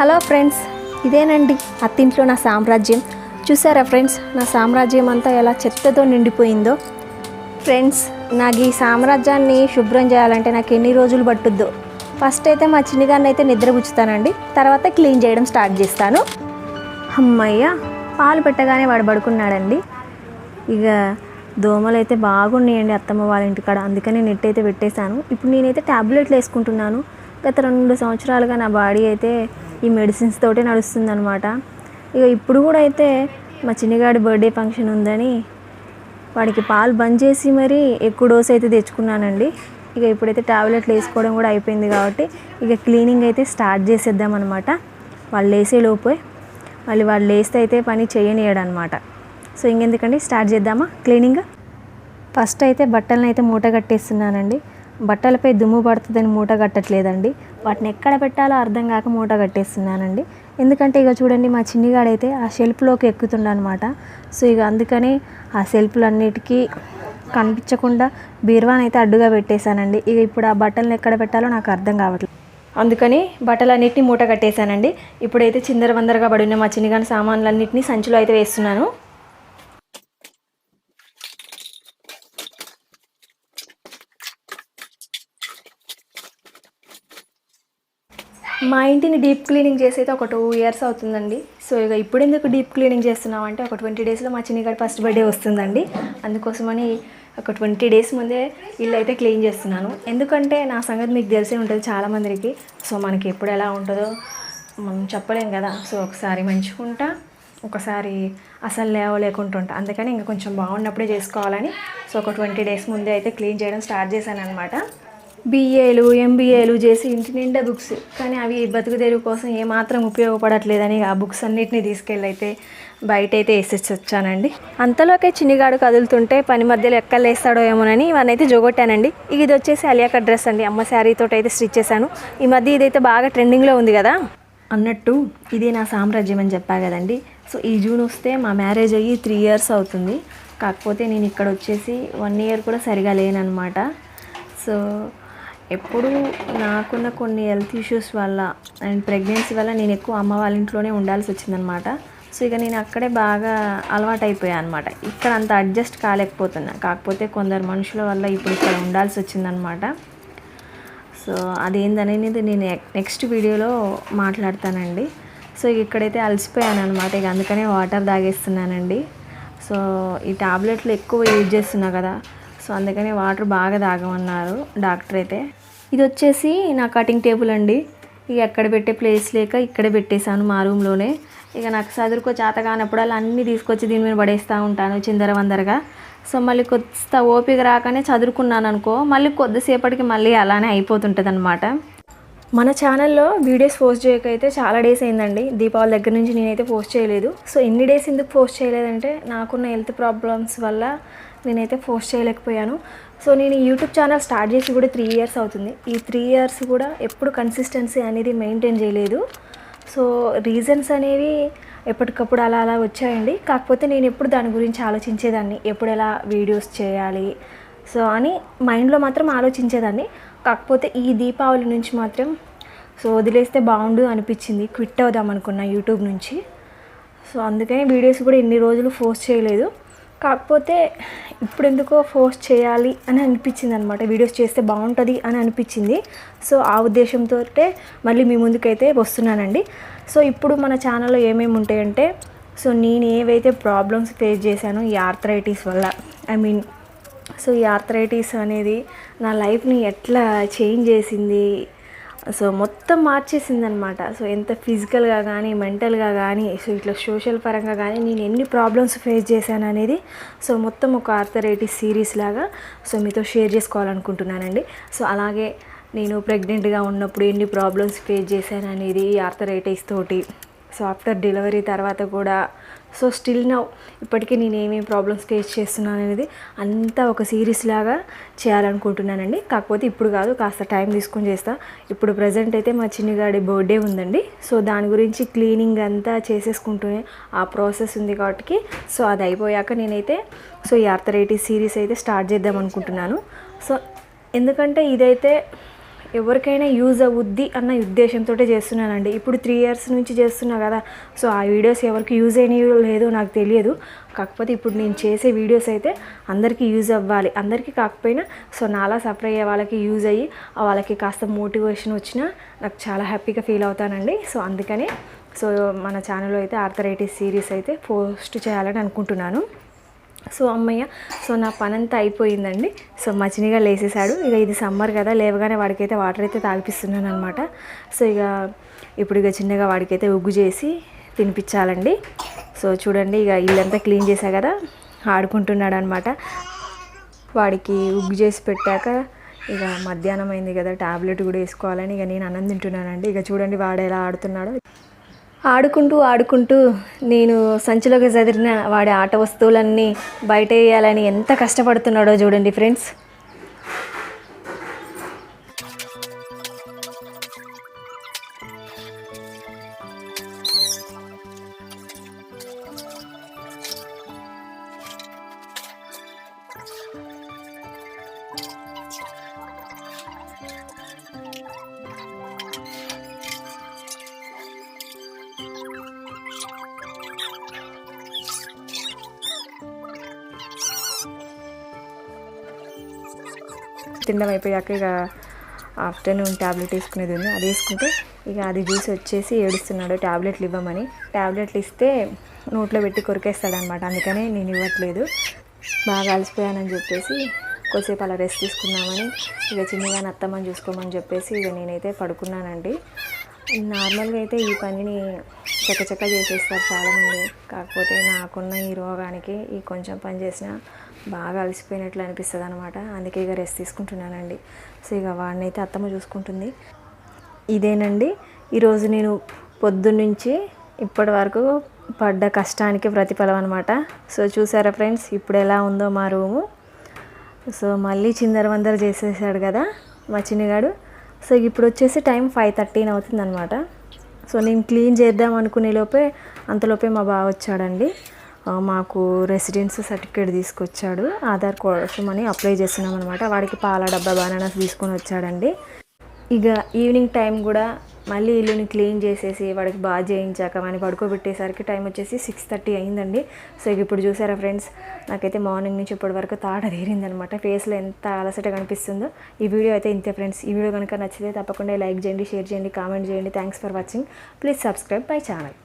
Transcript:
Hello friends ఇదేనండి అత్తింట్లో నా సామ్రాజ్యం. చూసారా ఫ్రెండ్స్ నా సామ్రాజ్యం అంతా ఎలా చెత్తతో నిండిపోయిందో? ఫ్రెండ్స్ నాకు ఈ సామ్రాజ్యాన్ని శుభ్రం చేయాలంటే నాకు ఎన్ని రోజులు పట్టుద్దో? ఫస్ట్ అయితే మా చిన్నగాన్ని అయితే నిద్రపుచ్చుతానండి తర్వాత క్లీన్ చేయడం స్టార్ట్ చేస్తాను. అమ్మయ్య పాలు పెట్టగానే వాడు పడుకున్నాడండి. ఇక దోమలు అయితే బాగున్నాయండి అత్తమ్మ వాళ్ళ ఇంటికాడ అందుకని నెట్ అయితే పెట్టేశాను. ఇప్పుడు నేనైతే ట్యాబ్లెట్లు వేసుకుంటున్నాను. గత రెండు సంవత్సరాలుగా నా బాడీ అయితే ఈ మెడిసిన్స్ తోటే నడుస్తుందనమాట ఇక ఇప్పుడు కూడా అయితే మా చిన్నగాడి బర్త్డే ఫంక్షన్ ఉందని వాడికి పాలు బంద్ చేసి మరీ ఎక్కువ డోస్ అయితే తెచ్చుకున్నానండి. ఇక ఇప్పుడైతే టాబ్లెట్లు వేసుకోవడం కూడా అయిపోయింది కాబట్టి ఇక క్లీనింగ్ అయితే స్టార్ట్ చేసేద్దాం అనమాట వాళ్ళు లేసే లోపే మళ్ళీ వాళ్ళు లేస్తే అయితే పని చేయనియడనమాట సో ఇంకెందుకండి స్టార్ట్ చేద్దామా? క్లీనింగ్ ఫస్ట్ అయితే బట్టలను అయితే మూట కట్టేస్తున్నానండి. బట్టలపై దుమ్ము పడుతుందని మూట కట్టట్లేదండి. వాటిని ఎక్కడ పెట్టాలో అర్థం కాక మూట కట్టేస్తున్నానండి. ఎందుకంటే ఇక చూడండి మా చిన్నిగాడైతే ఆ షెల్ఫ్లోకి ఎక్కుతుండనమాట. సో ఇక అందుకని ఆ షెల్ఫ్లన్నిటికీ కనిపించకుండా బీర్వాన్ అయితే అడ్డుగా పెట్టేశానండి. ఇక ఇప్పుడు ఆ బట్టలను ఎక్కడ పెట్టాలో నాకు అర్థం కావట్లేదు అందుకని బట్టలన్నిటిని మూట కట్టేశానండి. ఇప్పుడైతే చిందర వందరగా పడిన మా చిన్నగాని సామాన్లన్నింటినీ సంచిలో అయితే వేస్తున్నాను. మా ఇంటిని డీప్ క్లీనింగ్ చేసి అయితే ఒక టూ ఇయర్స్ అవుతుందండి. సో ఇక ఇప్పుడు ఎందుకు డీప్ క్లీనింగ్ చేస్తున్నాం అంటే ఒక ట్వంటీ డేస్లో మా చిన్నగాడి ఫస్ట్ బర్త్డే వస్తుందండి. అందుకోసమని ఒక ట్వంటీ డేస్ ముందే ఇల్లు అయితే క్లీన్ చేస్తున్నాను. ఎందుకంటే నా సంగతి మీకు తెలిసే ఉంటుంది చాలామందికి. సో మనకి ఎప్పుడు ఎలా ఉంటుందో మనం చెప్పలేం కదా. సో ఒకసారి మంచుకుంటా ఒకసారి అసలు లేవలేకుంటుంటా అందుకని ఇంకా కొంచెం బాగున్నప్పుడే చేసుకోవాలని సో ఒక ట్వంటీ డేస్ ముందే అయితే క్లీన్ చేయడం స్టార్ట్ చేశాను అనమాట బీఏలు ఎంబీఏలు చేసి ఇంటి నిండా బుక్స్ కానీ అవి బతుకుదేరు కోసం ఏమాత్రం ఉపయోగపడట్లేదని ఆ బుక్స్ అన్నిటిని తీసుకెళ్ళైతే బయట అయితే వేసేసి వచ్చానండి. అంతలోకే చిన్నిగాడు కదులుతుంటే పని మధ్యలో ఎక్కలేస్తాడో ఏమోనని ఇవన్నైతే జోగొట్టానండి. ఇది వచ్చేసి అలియాక డ్రెస్ అండి. అమ్మ శారీతో అయితే స్టిచ్ చేశాను. ఈ మధ్య ఇదైతే బాగా ట్రెండింగ్లో ఉంది కదా? అన్నట్టు ఇది నా సామ్రాజ్యం అని చెప్పా కదండి. సో ఈ జూన్ వస్తే మా మ్యారేజ్ అయ్యి త్రీ ఇయర్స్ అవుతుంది. కాకపోతే నేను ఇక్కడ వచ్చేసి వన్ ఇయర్ కూడా సరిగా లేనమాట సో ఎప్పుడు నాకున్న కొన్ని హెల్త్ ఇష్యూస్ వల్ల అండ్ ప్రెగ్నెన్సీ వల్ల నేను ఎక్కువ అమ్మ వాళ్ళ ఇంట్లోనే ఉండాల్సి వచ్చిందనమాట సో ఇక నేను అక్కడే బాగా అలవాటు అనమాట ఇక్కడ అంత అడ్జస్ట్ కాలేకపోతున్నా. కాకపోతే కొందరు మనుషుల వల్ల ఇప్పుడు ఇక్కడ ఉండాల్సి వచ్చిందనమాట సో అదేందనేది నేను నెక్స్ట్ వీడియోలో మాట్లాడతానండి. సో ఇక్కడైతే అలసిపోయాను అనమాట ఇక అందుకనే వాటర్ తాగేస్తున్నానండి. సో ఈ టాబ్లెట్లు ఎక్కువ యూజ్ చేస్తున్నా కదా. సో అందుకని వాటర్ బాగా తాగమన్నారు డాక్టర్ అయితే. ఇది వచ్చేసి నా కటింగ్ టేబుల్ అండి. ఇక ఎక్కడ పెట్టే ప్లేస్ లేక ఇక్కడ పెట్టేశాను మా రూమ్లోనే ఇక నాకు చదువుకో చేత కానప్పుడల్లా అన్నీ తీసుకొచ్చి దీని మీద పడేస్తూ ఉంటాను చిందర వందరగా. సో మళ్ళీ కొత్త ఓపిక రాకనే చదువుకున్నాను అనుకో మళ్ళీ కొద్దిసేపటికి మళ్ళీ అలానే అయిపోతుంటుంది అనమాట మన ఛానల్లో వీడియోస్ పోస్ట్ చేయకైతే చాలా డేస్ అయిందండి. దీపావళి దగ్గర నుంచి నేనైతే పోస్ట్ చేయలేదు. సో ఎన్ని డేస్ ఎందుకు పోస్ట్ చేయలేదంటే నాకున్న హెల్త్ ప్రాబ్లమ్స్ వల్ల నేనైతే పోస్ట్ చేయలేకపోయాను. సో నేను యూట్యూబ్ ఛానల్ స్టార్ట్ చేసి కూడా త్రీ ఇయర్స్ అవుతుంది. ఈ త్రీ ఇయర్స్ కూడా ఎప్పుడు కన్సిస్టెన్సీ అనేది మెయింటైన్ చేయలేదు. సో రీజన్స్ అనేవి ఎప్పటికప్పుడు అలా అలా వచ్చాయండి. కాకపోతే నేను ఎప్పుడు దాని గురించి ఆలోచించేదాన్ని. ఎప్పుడు ఎలా వీడియోస్ చేయాలి? సో అని మైండ్లో మాత్రం ఆలోచించేదాన్ని. కాకపోతే ఈ దీపావళి నుంచి మాత్రం సో వదిలేస్తే బాగుండు అనిపించింది. క్విట్ అవుదాం అనుకున్నా యూట్యూబ్ నుంచి. సో అందుకని వీడియోస్ కూడా ఎన్ని రోజులు ఫోర్స్ చేయలేదు. కాకపోతే ఇప్పుడు ఎందుకో ఫోర్స్ చేయాలి అని అనిపించింది అనమాట వీడియోస్ చేస్తే బాగుంటుంది అని అనిపించింది. సో ఆ ఉద్దేశంతో మళ్ళీ మీ ముందుకైతే వస్తున్నానండి. సో ఇప్పుడు మన ఛానల్లో ఏమేమి ఉంటాయంటే సో నేను ఏవైతే ప్రాబ్లమ్స్ ఫేస్ చేశానో ఈ ఆర్థరైటిస్ వల్ల ఐ మీన్ సో ఈ ఆర్థరైటిస్ అనేది నా లైఫ్ని ఎట్లా చేంజ్ చేసింది సో మొత్తం మార్చేసిందనమాట. సో ఎంత ఫిజికల్గా కానీ మెంటల్గా కానీ సో ఇట్లా సోషల్ పరంగా కానీ నేను ఎన్ని ప్రాబ్లమ్స్ ఫేస్ చేశాను అనేది సో మొత్తం ఒక ఆర్థరైటిస్ సిరీస్ లాగా సో మీతో షేర్ చేసుకోవాలనుకుంటున్నానండి. సో అలాగే నేను ప్రెగ్నెంట్గా ఉన్నప్పుడు ఎన్ని ప్రాబ్లమ్స్ ఫేస్ చేశాను అనేది ఈ ఆర్థరైటిస్ తోటి సో ఆఫ్టర్ డెలివరీ తర్వాత కూడా. సో స్టిల్ నౌ ఇప్పటికీ నేను ఏమేమి ప్రాబ్లమ్స్ ఫేస్ చేస్తున్నాను అనేది అంతా ఒక సిరీస్ లాగా చేయాలనుకుంటున్నానండి. కాకపోతే ఇప్పుడు కాదు కాస్త టైం తీసుకొని చేస్తా. ఇప్పుడు ప్రజెంట్ అయితే మా చిన్నగాడి బర్త్డే ఉందండి. సో దాని గురించి క్లీనింగ్ అంతా చేసేసుకుంటూనే ఆ ప్రాసెస్ ఉంది కాబట్టి. సో అది అయిపోయాక నేనైతే సో ఈ ఆర్థరైటిస్ సిరీస్ అయితే స్టార్ట్ చేద్దాం అనుకుంటున్నాను సో ఎందుకంటే ఇదైతే ఎవరికైనా యూజ్ అవుద్ది అన్న ఉద్దేశంతో చేస్తున్నానండి. ఇప్పుడు త్రీ ఇయర్స్ నుంచి చేస్తున్నా కదా సో ఆ వీడియోస్ ఎవరికి యూజ్ అయినాయో లేదో నాకు తెలియదు. కాకపోతే ఇప్పుడు నేను చేసే వీడియోస్ అయితే అందరికీ యూజ్ అవ్వాలి. అందరికీ కాకపోయినా సో నాలా సఫర్ అయ్యే వాళ్ళకి యూజ్ అయ్యి వాళ్ళకి కాస్త మోటివేషన్ వచ్చినా నాకు చాలా హ్యాపీగా ఫీల్ అవుతానండి. సో అందుకనే సో మన ఛానల్లో అయితే ఆర్థరైటిస్ సిరీస్ అయితే పోస్ట్ చేయాలని అనుకుంటున్నాను. సో అమ్మయ్య సో నా పని అంతా అయిపోయిందండి. సో మచినిగా లేసేసాడు ఇక ఇది సమ్మర్ కదా లేవగానే వాడికైతే వాటర్ అయితే తాగిపిస్తున్నాను అనమాట సో ఇక ఇప్పుడు ఇక చిన్నగా వాడికైతే ఉగ్గు చేసి తినిపించాలండి. సో చూడండి ఇక ఇల్లంతా క్లీన్ చేశా కదా ఆడుకుంటున్నాడు అనమాట వాడికి ఉగ్గు చేసి పెట్టాక ఇక మధ్యాహ్నం అయింది కదా టాబ్లెట్ కూడా వేసుకోవాలని ఇక నేను అన్నం తింటున్నానండి. ఇక చూడండి వాడు ఎలా ఆడుతున్నాడో. ఆడుకుంటూ ఆడుకుంటూ నేను సంచిలోకి చదిరిన వాడి ఆట వస్తువులన్నీ బయట వేయాలని ఎంత కష్టపడుతున్నాడో చూడండి ఫ్రెండ్స్. తినడం అయిపోయాక ఇక ఆఫ్టర్నూన్ ట్యాబ్లెట్ వేసుకునేది ఉంది. అది వేసుకుంటే ఇక అది జ్యూస్ వచ్చేసి ఏడుస్తున్నాడు. ట్యాబ్లెట్లు ఇవ్వమని. ట్యాబ్లెట్లు ఇస్తే నోట్లో పెట్టి కొరికేస్తాడనమాట. అందుకనే నేను ఇవ్వట్లేదు. బాగా అలసిపోయానని చెప్పేసి కొద్దిసేపు అలా రెస్ట్ తీసుకుందామని ఇక చిన్నగా నత్తమని చూసుకోమని చెప్పేసి ఇక నేనైతే పడుకున్నానండి. నార్మల్గా అయితే ఈ పనిని చక్కచక్క చేసేస్తారు చాలామంది. కాకపోతే నాకున్న ఈ రోగానికి ఈ కొంచెం పని చేసినా బాగా అలసిపోయినట్లు అనిపిస్తుంది అనమాట అందుకే ఇక రెస్ట్ తీసుకుంటున్నానండి. సో ఇక వాడిని అయితే అత్తమ్మ చూసుకుంటుంది. ఇదేనండి. ఈరోజు నేను పొద్దున్నుంచి ఇప్పటి వరకు పడ్డ కష్టానికి ప్రతిఫలం అనమాట సో చూసారా ఫ్రెండ్స్ ఇప్పుడు ఎలా ఉందో మా రూము. సో మళ్ళీ చిందర వందర చేసేసాడు కదా మా చిన్నగాడు. సో ఇప్పుడు వచ్చేసి టైం ఫైవ్ థర్టీన్ అవుతుంది అనమాట సో నేను క్లీన్ చేద్దాం అనుకునే లోపే అంతలోపే మా బావ వచ్చాడండి. మాకు రెసిడెన్స్ సర్టిఫికేట్ తీసుకొచ్చాడు. ఆధార్ కోసం అని అప్లై చేస్తున్నాం అనమాట వాడికి పాల డబ్బా బనానాస్ తీసుకొని వచ్చాడండి. ఇక ఈవినింగ్ టైం కూడా మళ్ళీ ఇల్లుని క్లీన్ చేసేసి వాడికి బాగా చేయించాక వాడిని పడుకోబెట్టేసరికి టైం వచ్చేసి సిక్స్ థర్టీ అయిందండి. సో ఇప్పుడు చూసారా ఫ్రెండ్స్? నాకైతే మార్నింగ్ నుంచి ఇప్పటి వరకు తాట తీరిందనమాట. ఫేస్లో ఎంత అలసట కనిపిస్తుందో. ఈ వీడియో అయితే ఇంతే ఫ్రెండ్స్. ఈ వీడియో కనుక నచ్చితే తప్పకుండా లైక్ చేయండి షేర్ చేయండి కామెంట్ చేయండి. Thanks for watching please subscribe my channel